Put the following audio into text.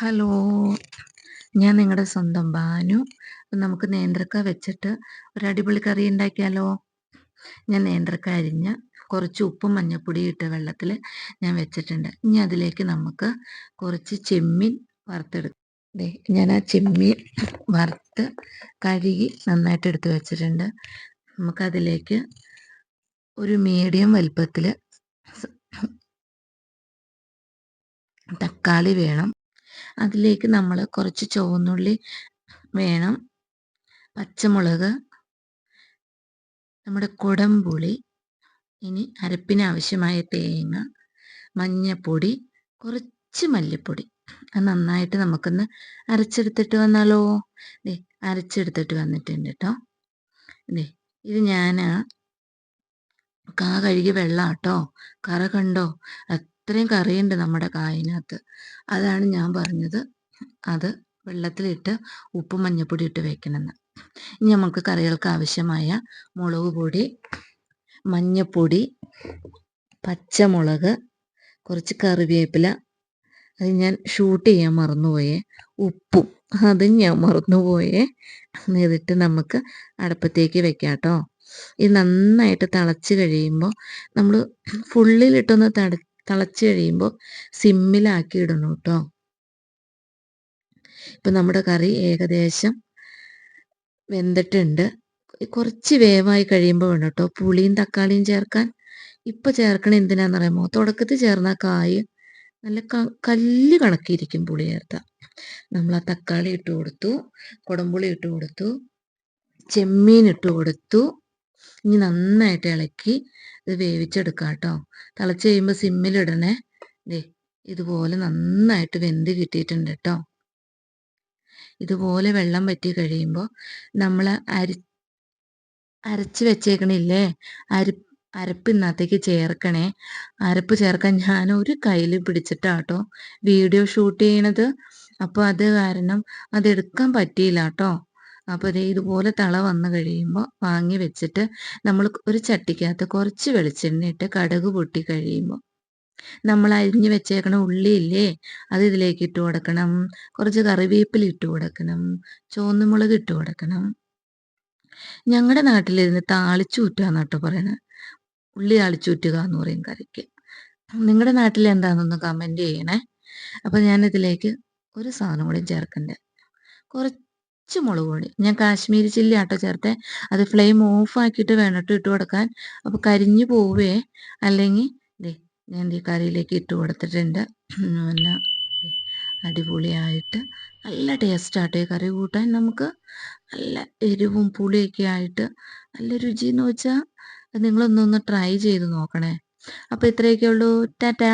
Hello. ഞാൻ നിങ്ങളുടെ സ്വന്തം ബാനു. നമുക്ക് നേന്ത്രക്ക വെച്ചിട്ട് ഒരു അടിപൊളി കറി ഉണ്ടാക്കിയാലോ ഞാൻ നേന്ത്രക്ക അരിഞ്ഞ കുറച്ച് ഉപ്പും മഞ്ഞപ്പൊടി ഇട്ട വെള്ളത്തിൽ ഞാൻ വെച്ചിട്ടുണ്ട്. ഇനി അതിലേക്ക് നമുക്ക് കുറച്ച് ചെമ്മീൻ വറുത്തെടുക്കും ഞാൻ ആ ചെമ്മീൻ വറുത്ത് കഴുകി നന്നായിട്ട് എടുത്ത് വെച്ചിട്ടുണ്ട്. നമുക്കതിലേക്ക് ഒരു മീഡിയം വലുപ്പത്തിൽ തക്കാളി വേണം. അതിലേക്ക് നമ്മൾ കുറച്ച് ചുവന്നുള്ളി വേണം പച്ചമുളക് നമ്മുടെ കുടംപുളി ഇനി അരപ്പിനാവശ്യമായ തേങ്ങ മഞ്ഞപ്പൊടി കുറച്ച് മല്ലിപ്പൊടി. അത് നന്നായിട്ട് നമുക്കൊന്ന് അരച്ചെടുത്തിട്ട് വന്നാലോ? ദേ അരച്ചെടുത്തിട്ട് വന്നിട്ടുണ്ട് കേട്ടോ ദേ ഇത് ഞാൻ കാ കഴുകി വെള്ളം കേട്ടോ കറ കണ്ടോ? അത്രയും കറിയുണ്ട് നമ്മുടെ കായനകത്ത് അതാണ് ഞാൻ പറഞ്ഞത്. അത് വെള്ളത്തിലിട്ട് ഉപ്പും മഞ്ഞപ്പൊടി ഇട്ട് വെക്കണമെന്ന്. ഇനി നമുക്ക് കറികൾക്ക് ആവശ്യമായ മുളക് പൊടി മഞ്ഞപ്പൊടി പച്ചമുളക് കുറച്ച് കറിവേപ്പില. അത് ഞാൻ ഷൂട്ട് ചെയ്യാൻ മറന്നുപോയേ. ഉപ്പും അതും ഞാൻ മറന്നുപോയേ. എന്നിട്ട് നമുക്ക് അടുപ്പത്തേക്ക് വെക്കാം കേട്ടോ. ഇത് നന്നായിട്ട് തിളച്ച് കഴിയുമ്പോൾ നമ്മൾ ഫുള്ളിലിട്ടൊന്ന് തട തിളച്ച് കഴിയുമ്പോൾ സിമ്മിലാക്കി ഇടണം കേട്ടോ. ഇപ്പം നമ്മുടെ കറി ഏകദേശം വെന്തിട്ടുണ്ട്. കുറച്ച് വേവായി കഴിയുമ്പോൾ വേണം കേട്ടോ. പുളിയും തക്കാളിയും ചേർക്കാൻ ഇപ്പം ചേർക്കണ എന്തിനാണെന്ന് പറയുമ്പോൾ തുടക്കത്തിൽ ചേർന്ന കായ് നല്ല കല്ല് കണക്കിയിരിക്കും പുളി ചേർത്ത. നമ്മൾ ആ തക്കാളി ഇട്ട് കൊടുത്തു കുടംപുളി ഇട്ട് കൊടുത്തു ചെമ്മീൻ ഇട്ട് കൊടുത്തു. ഇനി നന്നായിട്ട് ഇളക്കി ഇത് വേവിച്ചെടുക്കാം കേട്ടോ. തിളച്ച് കഴിയുമ്പോൾ സിമ്മിലിടണേ ദേ ഇതുപോലെ നന്നായിട്ട് വെന്ത് കിട്ടിയിട്ടുണ്ട് കേട്ടോ. ഇതുപോലെ വെള്ളം വറ്റി കഴിയുമ്പോൾ നമ്മൾ അരി അരച്ച് വെച്ചേക്കണില്ലേ? അരി അരപ്പ് ഇന്നത്തേക്ക് ചേർക്കണേ. അരപ്പ് ചേർക്കാൻ ഞാൻ ഒരു കയ്യിൽ പിടിച്ചിട്ടാട്ടോ വീഡിയോ ഷൂട്ട് ചെയ്യണത്. അപ്പോൾ അത് കാരണം അതെടുക്കാൻ പറ്റിയില്ല കേട്ടോ. അപ്പോൾ ഇത് ഇതുപോലെ തള വന്നു കഴിയുമ്പോൾ വാങ്ങി വെച്ചിട്ട് നമ്മൾ ഒരു ചട്ടിക്കകത്ത് കുറച്ച് വെളിച്ചെണ്ണ ഇട്ട് കടുക് പൊട്ടി കഴിയുമ്പോൾ നമ്മൾ അരിഞ്ഞു വെച്ചേക്കണ ഉള്ളിയില്ലേ അത് ഇതിലേക്ക് ഇട്ട് കൊടുക്കണം. കുറച്ച് കറിവേപ്പില ഇട്ട് കൊടുക്കണം. ചുവന്നുമുളക് ഇട്ട് കൊടുക്കണം. ഞങ്ങളുടെ നാട്ടിലിരുന്ന് താളിച്ചൂറ്റാന്ന് കേട്ടോ പറയണത് ഉള്ളി താളിച്ചൂറ്റുക എന്ന് പറയും കറിക്ക്. നിങ്ങളുടെ നാട്ടിൽ എന്താണെന്നൊന്ന് കമന്റ് ചെയ്യണേ. അപ്പം ഞാനിതിലേക്ക് ഒരു സാധനം കൂടി ചേർക്കണ്ടേ. കുറച്ച് കുറച്ച് മുളക് പൊടി. ഞാൻ കാശ്മീരി ചില്ലി ആട്ടോ ചേർത്തെ. അത് ഫ്ലെയിം ഓഫ് ആക്കിയിട്ട് വേണം ഇട്ട് കൊടുക്കാൻ. അപ്പോൾ കരിഞ്ഞു പോവേ. അല്ലെങ്കിൽ ഞാൻ ഈ കറിയിലേക്ക് ഇട്ട് കൊടുത്തിട്ടുണ്ട്. പിന്നെ അടിപൊളിയായിട്ട് നല്ല ടേസ്റ്റാട്ടോ ഈ കറി കൂട്ടാൻ. നമുക്ക് നല്ല എരിവും പുളിയൊക്കെ ആയിട്ട് നല്ല രുചി എന്ന് വെച്ചാൽ നിങ്ങളൊന്നൊന്ന് ട്രൈ ചെയ്ത് നോക്കണേ. അപ്പോൾ ഇത്രയൊക്കെ ഉള്ളൂ ടാറ്റാ